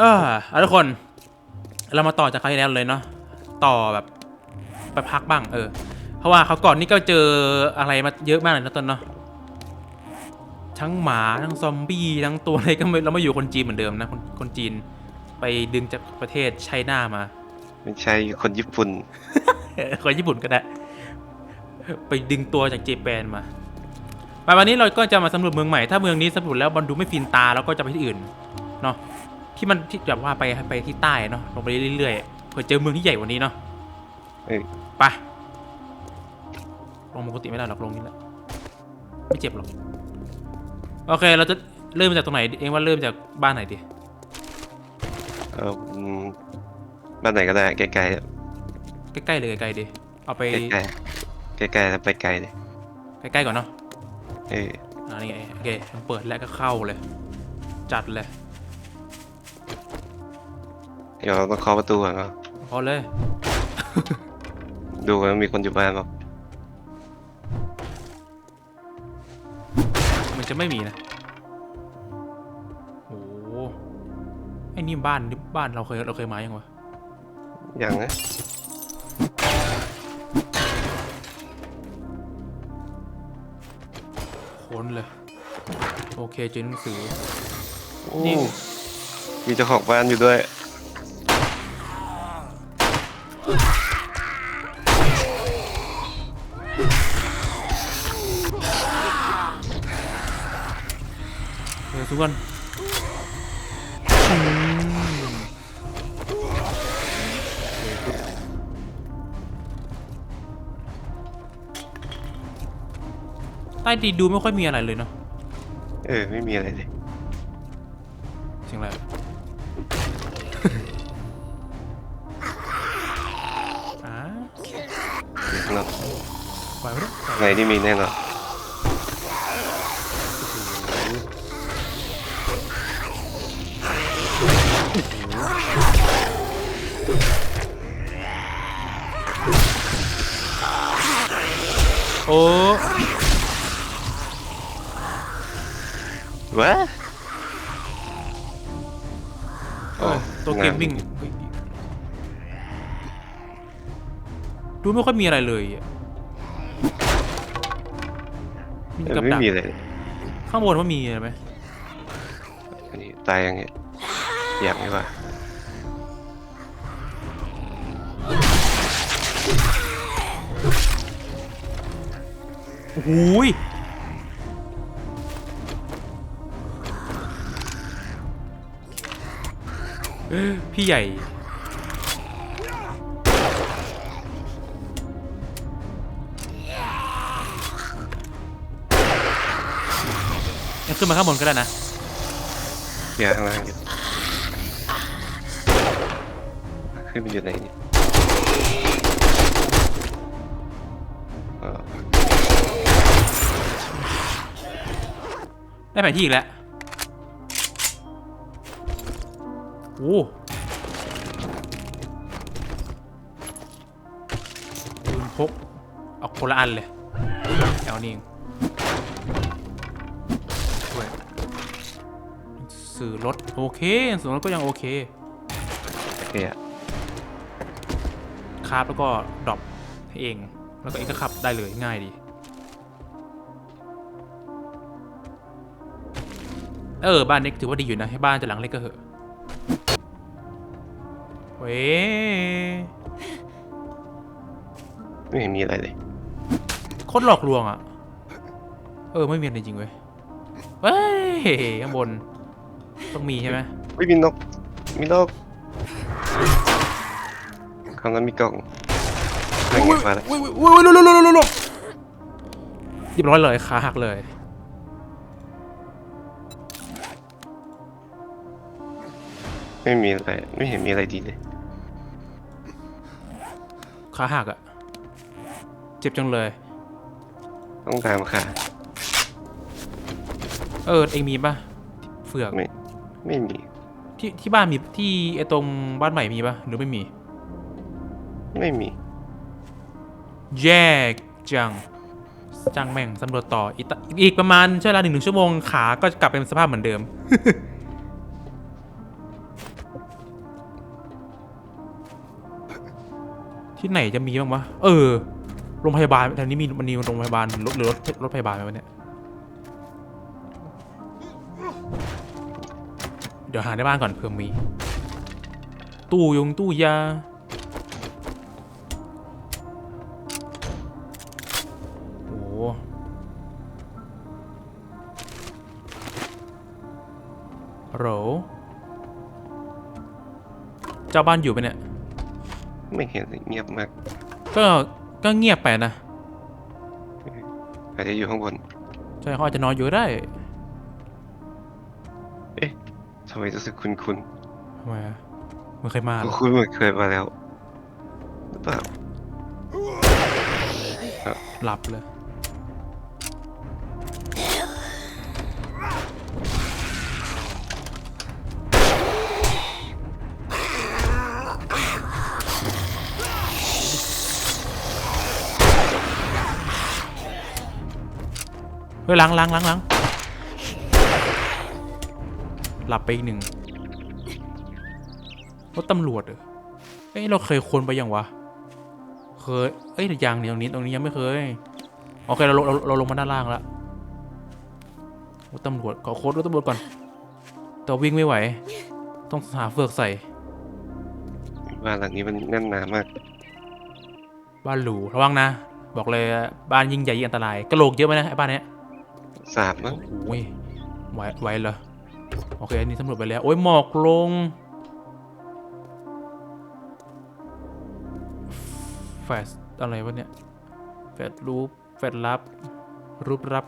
เออเอาทุกคน เรามาต่อจากคราวที่แล้วเลยเนาะต่อแบบไปพักบ้าง เออ เพราะว่าเขาวก่อนนี่ก็เจออะไรมาเยอะมากเลยนะต้นเนาะทั้งหมาทั้งซอมบี้ทั้งตัวอะไรก็ไม่เราไม่อยู่คนจีนเหมือนเดิมนะคนคนจีน ไปดึงจากประเทศไชน่ามาไม่ใช่คนญี่ปุ่นเออคนญี่ปุ่นก็ได้ ไปดึงตัวจากเจแปนมาไปวันนี้เราก็จะมาสำรวจเมืองใหม่ถ้าเมืองนี้สำรวจแล้วมันดูไม่ฟินตาเราก็จะไปที่อื่นเนาะ ที่มันที่แบบว่าไปไปที่ใต้เนาะลงไปเรื่อยๆเผื่อเจอเมืองที่ใหญ่กว่านี้เนาะเออไปลงปกติไม่ได้หรอกลงนี่แหละไม่เจ็บหรอกโอเคเราจะเริ่มจากตรงไหนเองว่าเริ่มจากบ้านไหนดีเอออืมบ้านไหนก็ได้ใกล้ๆใกล้ๆเลยไกลๆดีเอาไปใกล้ๆใกล้ๆแล้วไปไกลเลยใกล้ๆก่อนเนาะเออ อ่านี่ไงโอเคเปิดแล้วก็เข้าเลย จัดเลย เดี๋ยวเราต้องเคาะประตูก่อนเนาะพอเลย ดูว่ามีคนอยู่บ้านเปล่ามันจะไม่มีนะ โอ้โหไอ้นี่บ้านนี่บ้านเราเคยเราเคยมายังวะ อย่างนะค้นเลย โอเคเจอหนังสือ โอ้นี่ มีเจ้าของบ้านอยู่ด้วย ทุกคนใต้ดีนดูไม่ค่อยมีอะไรเลยเนาะเออ ไม่มีอะไรเลย เสียงอะไร อ่าเนาะปล่อยไปด้วยไหนที่มีแน่นอน โอ้วะเออตัวเกมมิ่งเฮ้ยดูไม่ค่อยมีอะไรเลยอะมีเออกับไม่ดักมีอะไรเลยข้างบนว่ามีอะไรไหมอันนี้ตายยังไงอยากไหมวะ โอ้โหยเอ้ยพี่ใหญ่ ยังขึ้นมาข้างบนก็ได้นะอยากข้างล่างอยู่ขึ้นไปอยู่ไหนเนี่ย ได้แผนที่อีกแล้วโอ้ปืนพกเอาคนละอันเลยเอานี่เองด้วยสื่อรถโอเคสื่อรถก็ยังโอเคโอเคอะคราฟแล้วก็ดรอปให้เอง แล้วก็เองก็ขับได้เลยง่ายดี เออ บ้านเล็กถือว่าดีอยู่นะให้บ้านจะหลังเล็กก็เหอะเว้ยไม่เห็นมีอะไรเลยโคตรหลอกลวงอะ เออ ไม่มีอะไรจริงเว้ยเว้ยข้างบน ต้องมีใช่ไหมไม่มีนก มีนกข้างนั้นมีกล่องนั่นไงมาแล้วอุ้ยอุ้ยอุ้ยลุลุลุลุลุเรียบร้อยเลยขาหักเลย ไม่มีอะไร ไม่เห็นมีอะไรดีเลย ขาหักอะเจ็บจังเลย ต้องตามค่ะ เออ เองมีป่ะเฟือกไม่ ไม่มี ที่ที่บ้านมีที่ไอตรงบ้านใหม่มีป่ะหรือไม่มี ไม่มี แย่จังจังแม่งสำรวจต่ออีกตะอีกประมาณใช่เวลาหนึ่งหนึ่งชั่วโมงขาก็จะกลับเป็นสภาพเหมือนเดิม ที่ไหนจะมีบ้างวะ เออ โรงพยาบาลแถวนี้มีมันมีโรงพยาบาลรถหรือรถรถพยาบาลไหมวะเนี่ย เดี๋ยวหาในบ้านก่อนเผื่อมี ตู้ยงตู้ยา โอ้โหเจ้าบ้านอยู่ไหมเนี่ย ไม่เห็นเลยเงียบมากก็ก็เงียบไปนะอาจจะอยู่ข้างบนใช่เขาอาจจะนอนอยู่ก็ได้ทำไมรู้สึกคุ้นคุ้นทำไมอะไม่เคยมาๆเหรอคุ้นๆเหมือนเคยมาแล้วหรือเปล่าหลับเลย ฮ้ยล้างล้างล้างล้างหลับไปอีกหนึ่งรถตำรวจเหรอเอ้ยเราเคยคนไปยังวะ เคย เอ้ยยังเนี่ยตรงนี้ตรงนี้ยังไม่เคย โอเคเราลงเราเราลงมาด้านล่างแล้วรถตำรวจขอโค้ดรถตำรวจก่อนแต่วิ่งไม่ไหว ต้องหาเฟือกใส่ บ้านหลังนี้มันแน่นหนามาก บ้านหรูระวังนะ บอกเลยบ้านยิ่งใหญ่ยิ่งอันตรายกระโหลกเยอะไหมนะไอ้บ้านเนี้ย สาบมั้งโอ้ยไหวไหวเหรอโอเคอันนี้ตำรวจไปแล้ว โอ้ยหมอกลง แฟดอะไรวะเนี่ย แฟดรูป แฟดรับ รูปรับ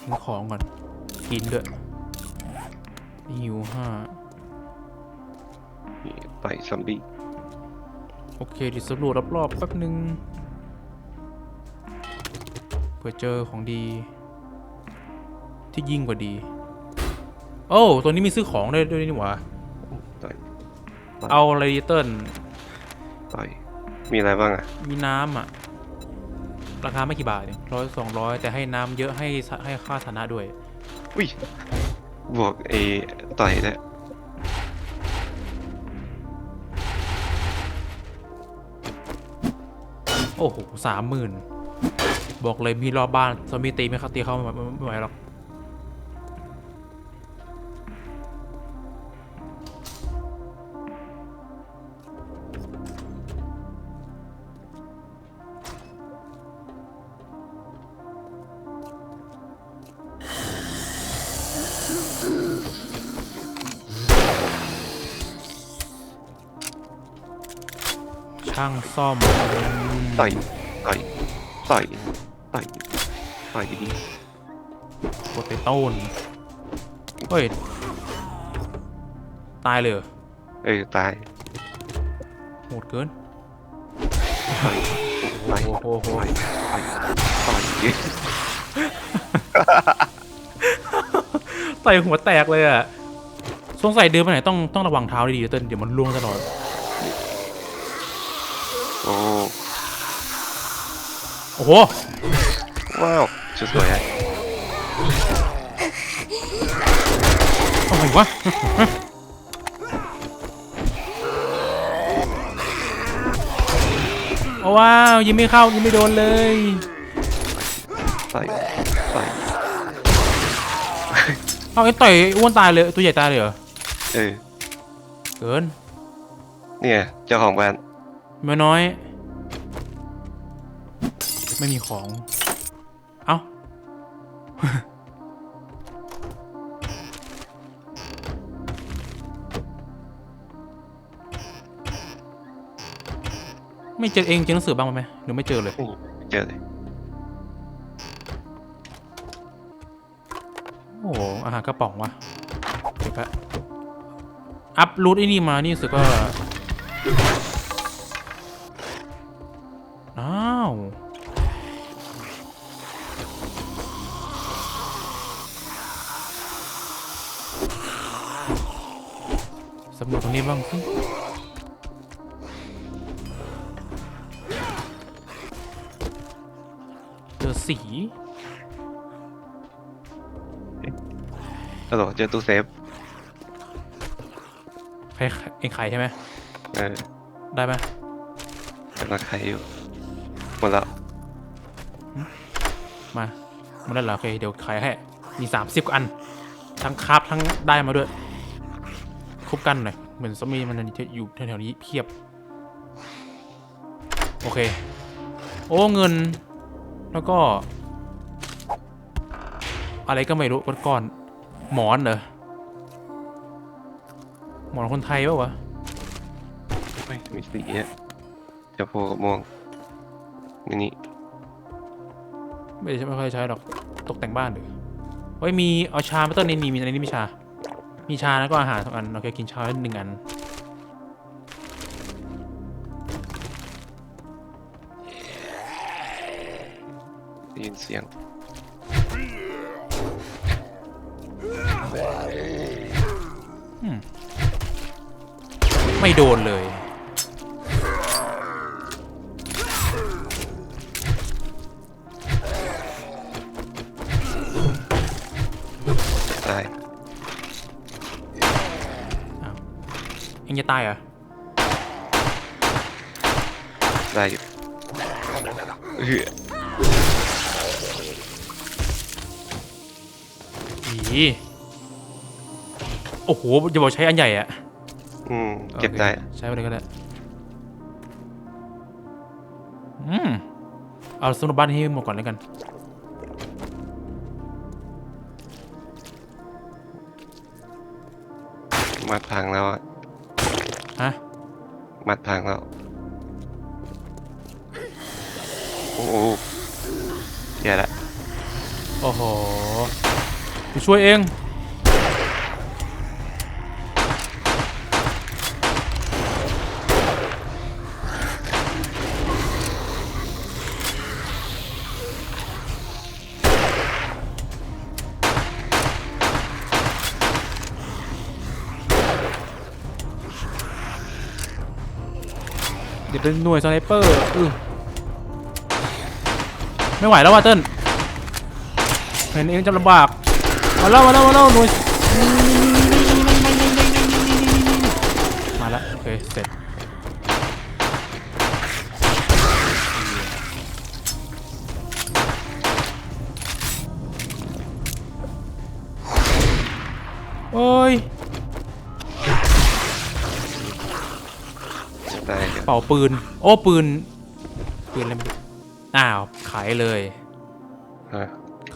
ทิ้งของก่อน กินด้วยหิวห้านี่ต่อยซอมบี้ โอเคดิสำรวจรอบๆแป๊บหนึ่งเผื่อเจอของดี ที่ยิ่งกว่าดี โอ้ตัวนี้มีซื้อของได้ด้วยนี่หว่าต่อยเอาเรดิเติลต่อยมีอะไรบ้างอะ มีน้ำอะ ราคาไม่กี่บาทเองร้อยสองร้อยแต่ให้น้ำเยอะให้สให้ค่าฐานะด้วย อุ้ย บวกเอต่อยได้วยโอ้โหสามหมื่น บอกเลยมีรอบบ้านซอมบี้ตีไม่เข้าตีเข้าไม่ไหวไม่ไหวหรอกช่างซ่อมต่อยต่อย ต่อยต่อยต่อยดีกดไปต้นเฮ้ย ตายเลยเหรอๆเออตายโหดเกินต่อยต่อยโอ้โหโอ้โหต่อยต่อยต่อยต่อยหัวแตกเลยอะสงสัยเดินไปไหนต้องต้องระวังเท้าดีๆเต้นเดี๋ยวมันล่วงตลอด โอ้ โอ้โห ว้าวชุดสวยอะอะไรวะ โอ้ว้าว ยิงไม่เข้า ยิงไม่โดนเลยต่อยต่อยเอาไอ้ต่อยอ้วนตายเลย ตัวใหญ่ตายเลยเหรอ เออเกิน เนี่ยเจ้าของบ้านแม่น้อย ไม่มีของ เอ้า ไม่เจอเองเจอหนังสือบ้างไหมหรือไม่เจอเลยนี่เจอเลยโอ้โหอาหารกระป๋องวะเก็บละอัพรูทไอ้นี่มานี่รู้สึกว่า บ้างสิเจอสีตลอดเจอตู้เซฟใครเองขายใช่ไหมเออได้ไหมกำลังขายอยู่หมดแล้ว มามาได้เหรอโอเคเดี๋ยวขายให้มีสามสิบอัน ทั้งคราฟทั้งได้มาด้วยครบกันหน่อย เหมือนสมีมันจะอยู่แถวๆนี้เพียบ โอเค โอ้เงิน แล้วก็ อะไรก็ไม่รู้ก้อนๆหมอนเหรอ หมอนคนไทยปะวะไม่มีสีอะจะโพกับม่วงนี่นี่ไม่ได้ใช้ไม่ค่อยใช้หรอก ตกแต่งบ้านหรือเฮ้ยมีเอาชามาต้นนี้มีมีอะไรนี่มีชา มีชาแล้วก็อาหารสองอันโอเคกินชาหนึ่งอันได้ยินเสียงไม่โดนเลย งจะตายเหรอได้อยู่เฮ้ยอีโอ้โหจะบอกใช้อันใหญ่อะอืมเก็บได้โอคใช้ไปเลยก็ได้อืมเอาสมุดบ้านให้หมดก่อนแล้วกันมัดพังแล้วอะฮะ มัดทางแล้ว โอ้โหแย่ละโอ้โหกูช่วยเอง ดี๋ยวเป็นหน่วยสไนเปอร์อือไม่ไหวแล้วว่ะเติ้ลเห็นเองจะลำบากมาแล้วมาแล้วมาแล้วหน่วยมาแล้วโอเคเสร็จโอ้ย ได้เดี๋ยวเป่าปืน โอ้ปืน ปืนอะไรไม่รู้อ้าวขายเลยฮะ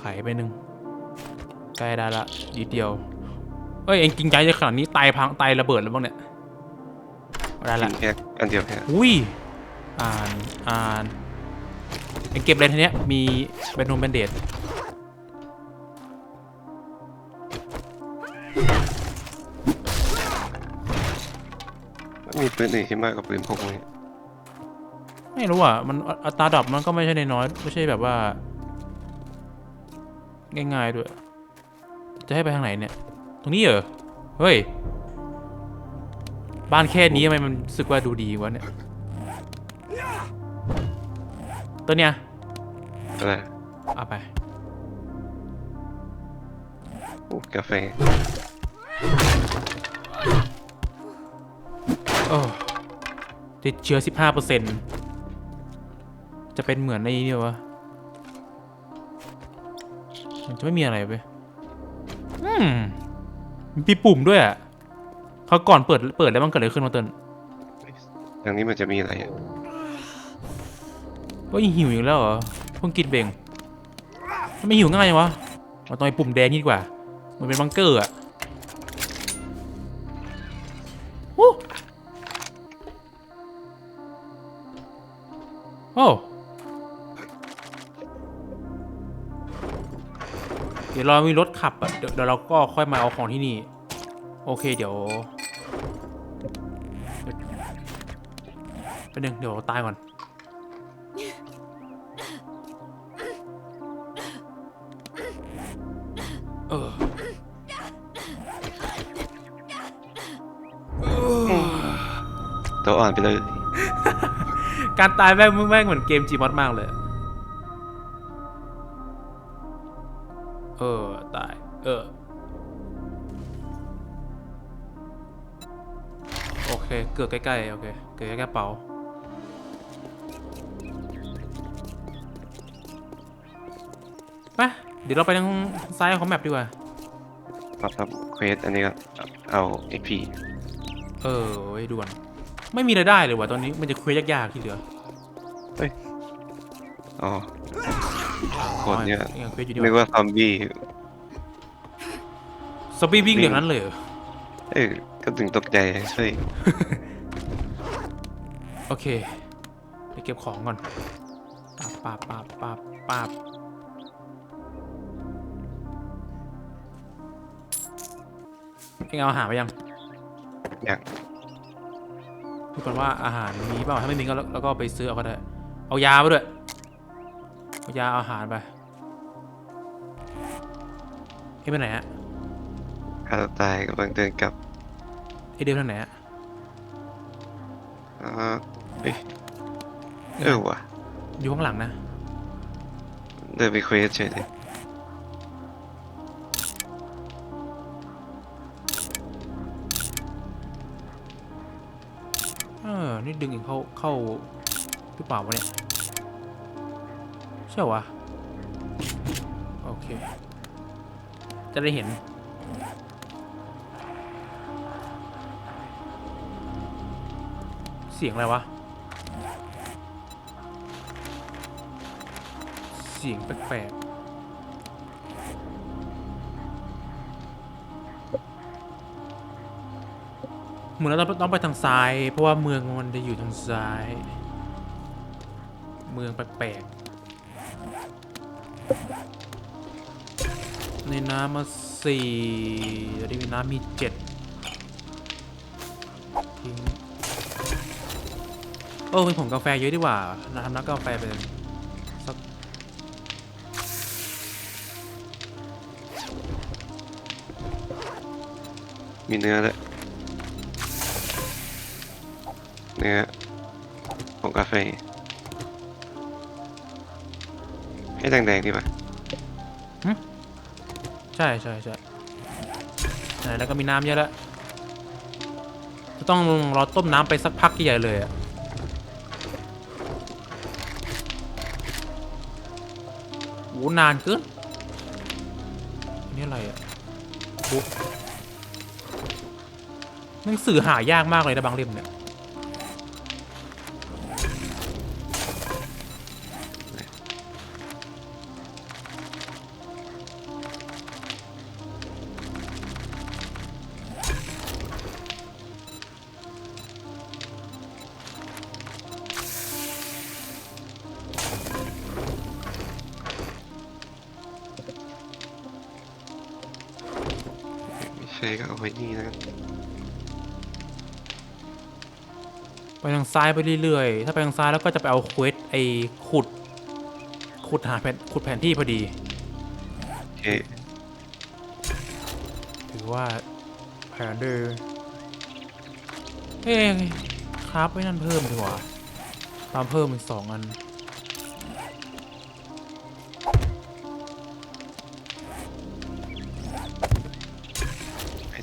ขายไปหนึ่งใกล้ได้ละดีเดียว เอ้ยเองจริงใจจะขนาดนี้ตายพังตายระเบิดแล้วบ้างเนี่ยได้กิละนแค่อันเดียวแค่อุ้ย อ่าน อ่านเองเก็บอะไรทีเนี้ย มีเบนนมเบนเดด ปืนอื่นที่มากกว่าปืนพกนี้ไม่รู้อะมันอัอัตราดรอปมันก็ไม่ใช่น้อยๆไม่ใช่แบบว่า ง่ายๆด้วย จะให้ไปทางไหนเนี่ย ตรงนี้เหรอ เฮ้ย บ้านแค่นี้ทำไมมันรู้สึกว่าดูดีวะเนี่ย ตัวเนี้ยอะไรเอาไป โอ้กาแฟ โอ้ติดเชื้อ 15เปอร์เซ็นจะเป็นเหมือนในนี่วะมันจะไม่มีอะไรไปอืมมีปุ่มด้วยอะเขาก่อนเปิดเปิดแล้วมันเกิดอะไรขึ้นมาเติ้ลทางนี้มันจะมีอะไรอะก็หิวอีกแล้วเหรอเพิ่งกินเบงมันไม่หิวง่ายจังวะมาตรงไอ้ปุ่มแดงนี่ดีกว่า มันเป็นบังเกอร์อะ ดี๋ยวเรามีรถขับอะเดี๋ยวเดี๋ยวเราก็ค่อยมาเอาของที่นี่ โอเคเดี๋ยวไปหนึ่งเดี๋ยวตายก่อน เออตัวอ่อนไปเลย การตายแม่งแม่งเหมือนเกมจีมอดมากเลย เออ ตาย เออ โอเคเค เกือบใกล้ๆ โอเค เกือบใกล้ๆกระเป๋าไปเดี๋ยวเราไปทางซ้ายของแมปดีกว่า รับรับเควสอันนี้ก็เอา XP เออไว้ด่วน ไม่มีรายได้เลยว่ะตอนนี้ มันจะคุยยากๆที่เหลือ อ๋อ คนเนี่ย ยังคุยอยู่ดีนึกว่าว่าซอมบี้ซอมบี้วิ่งอย่างนั้นเลยเหรอเออก็ถึงตกใจใช่โอเคไปเก็บของก่อนปาบปาบปาบปาบปาบเอ็งเอาอาหารไปยังอยากดูก่อนว่าอาหารมีเปล่าถ้าไม่มีก็แล้วแล้วก็ไปซื้อเอาก็ได้เอายาไปด้วยเอา ยาเอาอาหารไปเอ้ยไปไหนฮะฆ่าตัวตายกำลังเดินกลับเอ้ยเดินทางไหนฮะอ่าเอ้ยเออว่ะอยู่ข้างหลังนะ เดินไปเควสเฉยเลยเออนี่ดึงอีกเข้าเข้าหรือเปล่าวะเนี่ย ใช่วะโอเค จะได้เห็น เสียงอะไรวะ เสียงแปลกๆเหมือนเราต้องต้องไปทางซ้าย เพราะว่าเมืองมันจะอยู่ทางซ้าย เมืองแปลกๆ ในน้ำมาสี่เดี๋ยวนี้มีน้ำมีเจ็ดทิ้งโอ้เป็นผงกาแฟเยอะดีกว่าทำน้ำกาแฟเป็นสักมีเนื้อด้วยเนื้อของกาแฟ ให้แดงๆดีป่ะใช่ใช่ใช่ไหนแล้วก็มีน้ำเยอะแล้วจะต้องรอต้มน้ำไปสักพักใหญ่เลยอะโหนานเกินอันนี่อะไรอะหนังสือหายากมากเลยนะบางเล่มเนี่ย ใช่ก็เอาไว้นี่แล้วกันไปทางซ้ายไปเรื่อยๆ ถ้าไปทางซ้ายแล้วก็จะไปเอาเควสไอ้ขุด ขุดหาแผนขุดแผนที่พอดี โอเคถือว่าแผนเดอร์เอ้ยครับไว้นั่นเพิ่มดีกว่าตามเพิ่มอีกสองอัน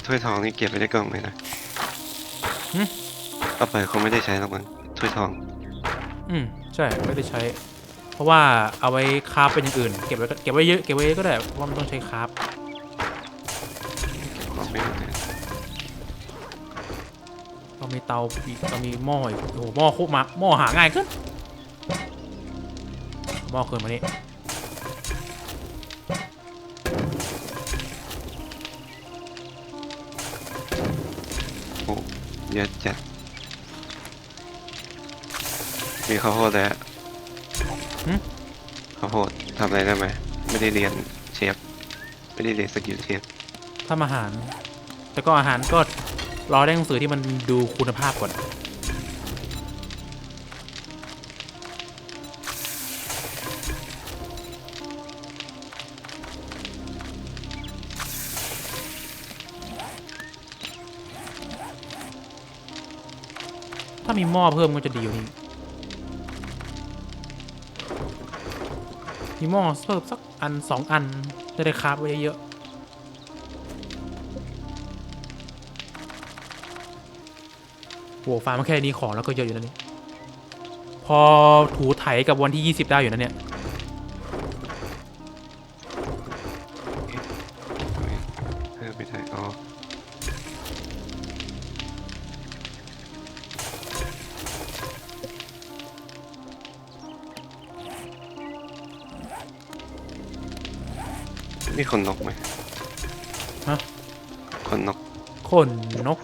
ถ้วยทองนี่เก็บไว้ในกล่องเลยนะหึ เอาไปคงไม่ได้ใช้หรอกมันถ้วยทองอืมใช่ไม่ได้ใช้ เพราะว่าเอาไว้คราฟเป็นอย่างอื่น เก็บไว้ก็เก็บไว้เยอะเก็บไว้เยอะก็ได้เพราะว่ามันต้องใช้คราฟของไม่หมดเลยเรามีเตาอีกเรามีหม้ออีกโอ้โหหม้อโคตรมาหม้อหาง่ายขึ้นหม้อเกินมานี่ เยอะจัด มีข้าวโพดแล้วหึ ข้าวโพดทำอะไรได้ไหม ไม่ได้เรียนเชฟ ไม่ได้เรียนสกิลเชฟ ทำอาหาร แต่ก็อาหารก็รอได้หนังสือที่มันดูคุณภาพก่อน มีหม้อเพิ่มก็จะดีอยู่นี่มีหม้อเพิ่มสักอันสองอันจะได้คราฟไว้เยอะหัวฟ้ามันแค่นี้ของแล้วก็เยอะอยู่แล้วนี่พอถูไถกับวันที่ 20 ได้อยู่นะเนี่ย นี่คนนกไหมฮะคนนก ขนนก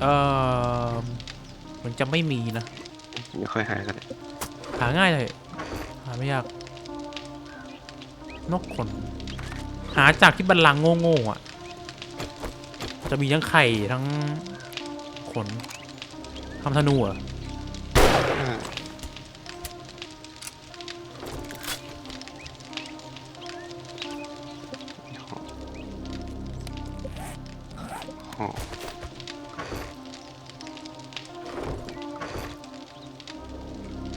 เอ่อมันจะไม่มีนะ ไม่ค่อยหากันเลยหาง่ายเลย หาไม่ยาก นกขน หาจากที่บันลังก์โง่ๆอะ จะมีทั้งไข่ทั้งขนทำธนูเหรอะอ่า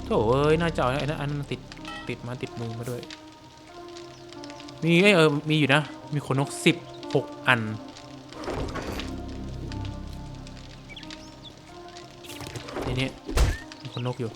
โถเอ้ยน่าจะเอาไอ้นั่นอันนั้นติดติดมาติดมือมาด้วย มีเอ้ยเออมีอยู่นะ มีขนนกสิบหกอัน นี่นี่มีขนนกอยู่